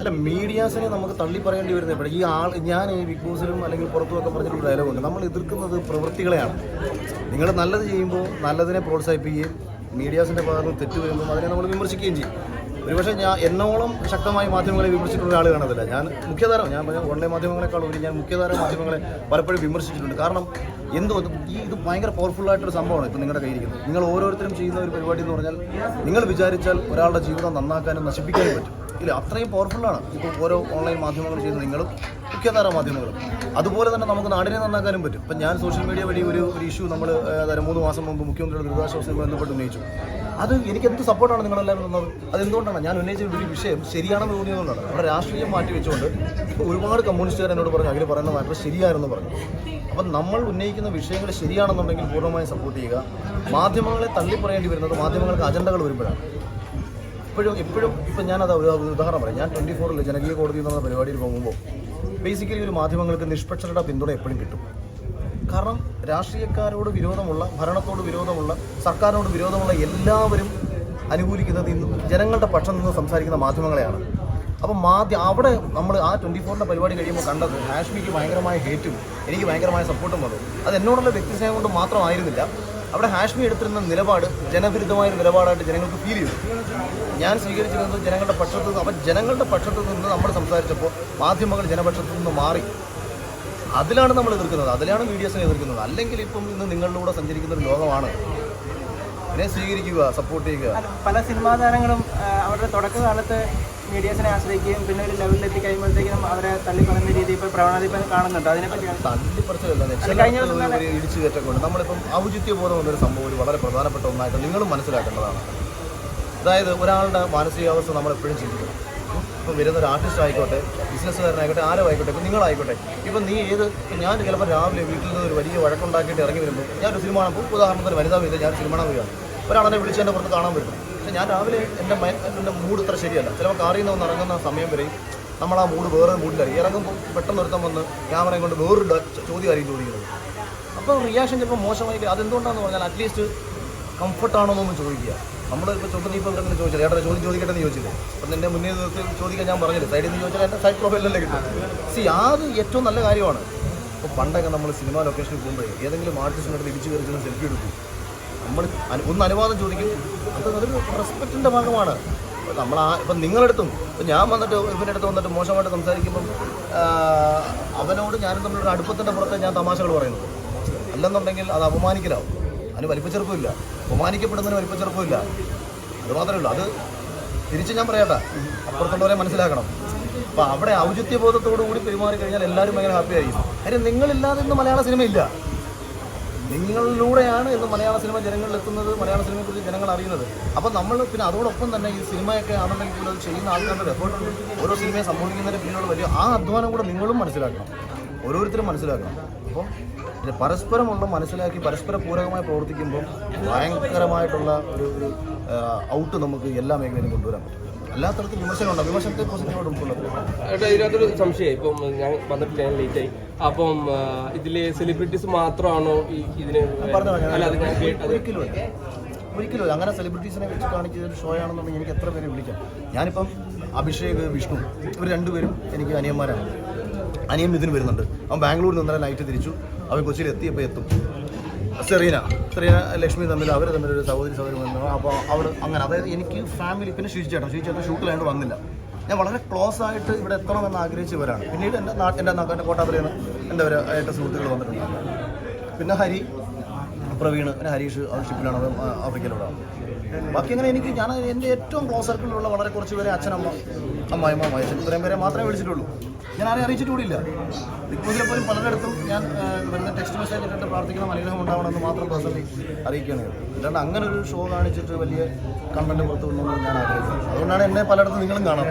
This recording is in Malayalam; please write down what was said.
അല്ല മീഡിയാസിനെ നമുക്ക് തള്ളി പറയേണ്ടി വരുന്നത് ഇവിടെ ഈ ആൾ ഞാൻ ഈ ബിഗ് ബോസിലും അല്ലെങ്കിൽ പുറത്തുമൊക്കെ പറഞ്ഞിട്ടുള്ള ഡയലോഗുണ്ട്. നമ്മൾ എതിർക്കുന്നത് പ്രവൃത്തികളെയാണ്. നിങ്ങൾ നല്ലത് ചെയ്യുമ്പോൾ നല്ലതിനെ പ്രോത്സാഹിപ്പിക്കുകയും മീഡിയാസിന്റെ ഭാഗത്ത് തെറ്റ് വരുമ്പോൾ അതിനെ നമ്മൾ വിമർശിക്കുകയും ചെയ്യും. ഒരുപക്ഷെ ഞാൻ എന്നോളം ശക്തമായി മാധ്യമങ്ങളെ വിമർശിച്ചിട്ടുള്ള ആൾ കാണത്തില്ല. ഞാൻ മുഖ്യധാര ഞാൻ പറഞ്ഞ ഓൺലൈൻ മാധ്യമങ്ങളെക്കാൾ ഉപരി ഞാൻ മുഖ്യധാര മാധ്യമങ്ങളെ പലപ്പോഴും വിമർശിച്ചിട്ടുണ്ട്. കാരണം എന്തോ ഈ ഇത് ഭയങ്കര പവർഫുൾ ആയിട്ടൊരു സംഭവമാണ് ഇപ്പം നിങ്ങളുടെ കയ്യിരിക്കുന്നത് നിങ്ങൾ ഓരോരുത്തരും ചെയ്യുന്ന ഒരു പരിപാടി എന്ന് പറഞ്ഞാൽ നിങ്ങൾ വിചാരിച്ചാൽ ഒരാളുടെ ജീവിതം നന്നാക്കാനും നശിപ്പിക്കാനും പറ്റും. ഇല്ല അത്രയും പവർഫുള്ളാണ് ഇപ്പോൾ ഓരോ ഓൺലൈൻ മാധ്യമങ്ങൾ ചെയ്യുന്ന നിങ്ങളും മുഖ്യധാര മാധ്യമങ്ങളും. അതുപോലെ തന്നെ നമുക്ക് നാടിനെ നന്നാക്കാനും പറ്റും. ഇപ്പം ഞാൻ സോഷ്യൽ മീഡിയ വഴി ഒരു ഒരു ഇഷ്യൂ നമ്മൾ അതായത് മൂന്ന് മാസം മുമ്പ് മുഖ്യമന്ത്രിയുടെ ദുരിതാശ്വാസവുമായി ബന്ധപ്പെട്ട് ഉന്നയിച്ചു. അത് എനിക്ക് എന്ത് സപ്പോർട്ടാണ് നിങ്ങളെല്ലാവരും തന്നത്? അതെന്തുകൊണ്ടാണ്? ഞാൻ ഉന്നയിച്ച ഒരു വിഷയം ശരിയാണെന്ന് തോന്നിയതുകൊണ്ടാണ്. നമ്മുടെ രാഷ്ട്രീയം മാറ്റി വെച്ചുകൊണ്ട് ഒരുപാട് കമ്മ്യൂണിസ്റ്റുകാർ എന്നോട് പറഞ്ഞു അവർ പറയുന്ന മാറ്റം ശരിയായിരുന്നു പറഞ്ഞു. അപ്പം നമ്മൾ ഉന്നയിക്കുന്ന വിഷയങ്ങൾ ശരിയാണെന്നുണ്ടെങ്കിൽ പൂർണമായും സപ്പോർട്ട് ചെയ്യുക. മാധ്യമങ്ങളെ തള്ളിപ്പറയേണ്ടി വരുന്നത് മാധ്യമങ്ങൾക്ക് അജണ്ടകൾ വരുമ്പോഴാണ്. ഇപ്പോഴും ഇപ്പോഴും ഇപ്പം ഞാനത് ഉദാഹരണം പറയാം. ഞാൻ ട്വന്റി ഫോറിൽ ജനകീയ കോടതി എന്നുള്ള പരിപാടിയിൽ പോകുമ്പോൾ ബേസിക്കലി ഒരു മാധ്യമങ്ങൾക്ക് നിഷ്പക്ഷരുടെ പിന്തുണ എപ്പോഴും കിട്ടും. കാരണം രാഷ്ട്രീയക്കാരോട് വിരോധമുള്ള ഭരണത്തോട് വിരോധമുള്ള സർക്കാരിനോട് വിരോധമുള്ള എല്ലാവരും അനുകൂലിക്കുന്നത് ഇന്ന് ജനങ്ങളുടെ പക്ഷം നിന്ന് സംസാരിക്കുന്ന മാധ്യമങ്ങളെയാണ്. അപ്പം മാധ്യ അവിടെ നമ്മൾ ആ ട്വന്റി ഫോറിന്റെ പരിപാടി കഴിയുമ്പോൾ കണ്ടത് ഹാഷ്മിക്ക് ഭയങ്കരമായ ഹേറ്റും എനിക്ക് ഭയങ്കരമായ സപ്പോർട്ടും വന്നു. അത് എന്നോടുള്ള വ്യക്തിസ്നേഹം കൊണ്ട് മാത്രമായിരുന്നില്ല. അവിടെ ഹാഷ്മി എടുത്തിരുന്ന നിലപാട് ജനവിരുദ്ധമായ ഒരു നിലപാടായിട്ട് ജനങ്ങൾക്ക് ഫീൽ ചെയ്തു. ഞാൻ സ്വീകരിച്ചിരുന്നത് ജനങ്ങളുടെ പക്ഷത്ത് നിന്ന് അപ്പം ജനങ്ങളുടെ പക്ഷത്ത് നിന്ന് നമ്മൾ സംസാരിച്ചപ്പോൾ മാധ്യമങ്ങൾ ജനപക്ഷത്തു നിന്ന് മാറി. അതിലാണ് നമ്മൾ എതിർക്കുന്നത്. അതിലാണ് മീഡിയസിനെ എതിർക്കുന്നത്. അല്ലെങ്കിൽ ഇപ്പം ഇന്ന് നിങ്ങളിലൂടെ സഞ്ചരിക്കുന്ന ഒരു ലോകമാണ്. സ്വീകരിക്കുക സപ്പോർട്ട് ചെയ്യുക. പല സിനിമാ താരങ്ങളും അവരുടെ തുടക്കകാലത്ത് മീഡിയസിനെ ആശ്രയിക്കുകയും പിന്നെ ഒരു ലെവലിൽ എത്തി കഴിയുമ്പോഴത്തേക്കും അവരെ തള്ളി പറയുന്ന രീതി ഇപ്പോൾ പ്രവണത ഇപ്പം കാണുന്നുണ്ട്. അതിനെപ്പറ്റി കഴിഞ്ഞ ഇടിച്ചു കയറ്റക്കൊണ്ട് നമ്മളിപ്പം ഔചിത്യ ബോധം എന്നൊരു സംഭവം ഒരു വളരെ പ്രധാനപ്പെട്ട ഒന്നായിട്ട് നിങ്ങളും മനസ്സിലാക്കേണ്ടതാണ്. അതായത് ഒരാളുടെ മാനസികാവസ്ഥ നമ്മൾ എപ്പോഴും ചിന്തിക്കണം. ഇപ്പം വരുന്ന ഒരു ആർട്ടിസ്റ്റ് ആയിക്കോട്ടെ ബിസിനസ്സുകാരനായിക്കോട്ടെ ആരോ ആയിക്കോട്ടെ ഇപ്പം നിങ്ങളായിക്കോട്ടെ. ഇപ്പം നീ ഏത് ഞാൻ ചിലപ്പോൾ രാവിലെ വീട്ടിൽ നിന്ന് ഒരു വലിയ വഴക്കുണ്ടാക്കിയിട്ട് ഇറങ്ങി വരുമ്പോൾ ഞാനൊരു സിനിമ കാണുമ്പോൾ ഉദാഹരണത്തിന് വനിതാ വീട്ടിൽ ഞാൻ സിനിമ കാണാൻ പോവുകയാണ് ഒരാളെന്നെ വിളിച്ച് എന്റെ പുറത്ത് കാണാൻ വരും പക്ഷേ ഞാൻ രാവിലെ എന്റെ മൈ എന്റെ മൂഡ് ഇത്ര ശരിയല്ല. ചിലപ്പോൾ കാറിൽ നിന്ന് ഇറങ്ങുന്ന സമയം വരെയും നമ്മൾ ആ മൂഡ് വേറെ മൂഡിലായി ഇറങ്ങുമ്പോൾ പെട്ടെന്ന് ഒരുത്തം വന്ന് ക്യാമറയും കൊണ്ട് വേറൊരു ചോദ്യമായിരിക്കും ചോദിക്കുന്നത് അപ്പോൾ റിയാക്ഷൻ ചിലപ്പോൾ മോശമായി അതെന്തുകൊണ്ടാണെന്ന് പറഞ്ഞാൽ അറ്റ്ലീസ്റ്റ് കംഫർട്ടാണോ എന്നൊന്നും ചോദിക്കുക. നമ്മൾ ഇപ്പോൾ ചോദിക്കുന്ന ഇപ്പോൾ ഇവിടെ ചോദിച്ചില്ല. ഏട്ടാ ചോദ്യം ചോദിക്കട്ടെ എന്ന് ചോദിച്ചില്ലേ? അപ്പം നിന്റെ മുന്നേ നിർത്തി ചോദിക്കാൻ ഞാൻ പറഞ്ഞില്ല? സൈഡിൽ നിന്ന് ചോദിച്ചാൽ എന്റെ സൈഡ് പ്രൊഫൈലല്ലേ കിട്ടും. സി അത് ഏറ്റവും നല്ല കാര്യമാണ്. ഇപ്പോൾ പണ്ടൊക്കെ നമ്മൾ സിനിമ ലൊക്കേഷനിൽ പോകുമ്പോഴേ ഏതെങ്കിലും ആർട്ടിസ്റ്റിനോട് അടുത്ത് ഇടിച്ചു കയറി ചെന്ന് സെൽഫി എടുക്കും. നമ്മൾ ഒന്ന് അനുവാദം ചോദിക്കും. അത് അതൊരു റെസ്പെക്റ്റിന്റെ ഭാഗമാണ്. നമ്മൾ ആ ഇപ്പം നിങ്ങളെടുത്തും ഇപ്പം ഞാൻ വന്നിട്ട് ഇവന്റെ അടുത്ത് വന്നിട്ട് മോശമായിട്ട് സംസാരിക്കുമ്പം അവനോട് ഞാനും തമ്മിലൊരു അടുപ്പത്തിന്റെ പുറത്ത് ഞാൻ തമാശകൾ പറയുന്നത് അല്ലെന്നുണ്ടെങ്കിൽ അത് അപമാനിക്കലാവും. അതിന് വലിപ്പച്ചെറുപ്പമില്ല. അപമാനിക്കപ്പെടുന്നതിന് വലിപ്പച്ചെറുപ്പമില്ല. അത് മാത്രമേ ഉള്ളൂ. അത് തിരിച്ച് ഞാൻ പറയട്ടെ. അപ്പുറത്തുള്ളവരെ മനസ്സിലാക്കണം. അപ്പോൾ അവിടെ ഔചിത്യബോധത്തോടു കൂടി പെരുമാറി കഴിഞ്ഞാൽ എല്ലാവരും ഭയങ്കര ഹാപ്പി ആയിരിക്കും. കാര്യം നിങ്ങളില്ലാതെ ഇന്ന് മലയാള സിനിമയില്ല നിങ്ങളിലൂടെയാണ് ഇന്ന് മലയാള സിനിമ ജനങ്ങളിൽ എത്തുന്നത് മലയാള സിനിമയെക്കുറിച്ച് ജനങ്ങൾ അറിയുന്നത്. അപ്പോൾ നമ്മൾ പിന്നെ അതോടൊപ്പം തന്നെ ഈ സിനിമയൊക്കെ ആണെന്നെങ്കിൽ കൂടെ അത് ചെയ്യുന്ന ആൾക്കാരുടെ റെക്കോർഡ് ഓരോ സിനിമയെ സംബോധിക്കുന്നതിന് പിന്നിലുള്ള വലിയ ആ അധ്വാനം കൂടെ നിങ്ങളും മനസ്സിലാക്കണം. ഓരോരുത്തരും മനസ്സിലാക്കണം. അപ്പം ഇത് പരസ്പരമുള്ള മനസ്സിലാക്കി പരസ്പര പൂരകമായി പ്രവർത്തിക്കുമ്പോൾ ഭയങ്കരമായിട്ടുള്ള ഒരു ഒരു ഔട്ട് നമുക്ക് എല്ലാ മേഖലയിലും കൊണ്ടുവരാൻ പറ്റും. അല്ലാത്തടത്ത് വിമർശനമുണ്ട്. വിമർശനത്തെ പോസിറ്റീവായിട്ട് ഉൾക്കൊള്ളുന്നത് ഇതിനകത്തൊരു സംശയം ഇപ്പം ഞാൻ വന്നിട്ട് ഞാൻ ലേറ്റായി അപ്പം ഇതിൽ സെലിബ്രിറ്റീസ് മാത്രമാണോ ഈ ഇതിന് അല്ല അത് ഞാൻ കേട്ടത് ഒരിക്കലും അങ്ങനെ സെലിബ്രിറ്റീസിനെ വെച്ച് കാണിക്കുന്ന ഒരു ഷോ ആണെന്നുണ്ടെങ്കിൽ എനിക്ക് എത്ര പേരെ വിളിക്കാം? ഞാനിപ്പം അഭിഷേക് വിഷ്ണു ഇവർ രണ്ടുപേരും എനിക്ക് അനിയന്മാരാണ്. അനിയൻ ഇതിന് വരുന്നുണ്ട്. അവൻ ബാംഗ്ലൂരിൽ നിന്ന് ഇന്നലെ നൈറ്റ് തിരിച്ചു. അവൻ കൊച്ചിയിൽ എത്തിയപ്പോൾ എത്തും. സെറീന സെറീന ലക്ഷ്മി തമ്മിൽ അവർ തമ്മിൽ ഒരു സഹോദരി സഹോദരി അപ്പോൾ അവർ അങ്ങനെ അതായത് എനിക്ക് ഫാമിലി പിന്നെ ശുചിച്ചേട്ടൻ ശുചിച്ചേട്ടൻ ഷൂട്ടിലായിട്ട് വന്നില്ല. ഞാൻ വളരെ ക്ലോസ് ആയിട്ട് ഇവിടെ എത്തണമെന്ന് ആഗ്രഹിച്ചവരാണ് പിന്നീട് എന്റെ നാട്ടിൽ എന്റെ നാട്ടിന്റെ കോട്ടാപ്പുരയിൽ നിന്ന് എന്റെ ഒരു ആയിട്ട് സുഹൃത്തുക്കൾ വന്നിട്ടുണ്ട്. പിന്നെ ഹരി പ്രവീണ് പിന്നെ ഹരീഷ് ഷിപ്പിലാണ് അത് ആഫ്രിക്കയിലൂടെ ബാക്കി അങ്ങനെ എനിക്ക് ഞാൻ എന്റെ ഏറ്റവും ക്ലോസ് സർക്കിളിലുള്ള വളരെ കുറച്ച് പേരെ അച്ഛനമ്മ അമ്മായിമ്മ അമ്മായിച്ചൻ ഇത്രയും പേരെ മാത്രമേ വിളിച്ചിട്ടുള്ളൂ. ഞാൻ ആരെയും അറിയിച്ചിട്ടില്ല ബോസിലെ പോലും പലയിടത്തും ഞാൻ വരുന്ന ടെക്സ്റ്റ് മെസ്സേജ് ഇട്ടിട്ട് പ്രാർത്ഥിക്കണം അനുഗ്രഹം ഉണ്ടാവണമെന്ന് മാത്രം പേഴ്സണലി അറിയിക്കുകയാണ് അല്ലാണ്ട് അങ്ങനെ ഒരു ഷോ കാണിച്ചിട്ട് വലിയ കണ്ടന്റ് പുറത്തു വന്നു ഞാൻ ആഗ്രഹിക്കുന്നത് അതുകൊണ്ടാണ് എന്നെ പലയിടത്തും നിങ്ങളും കാണാം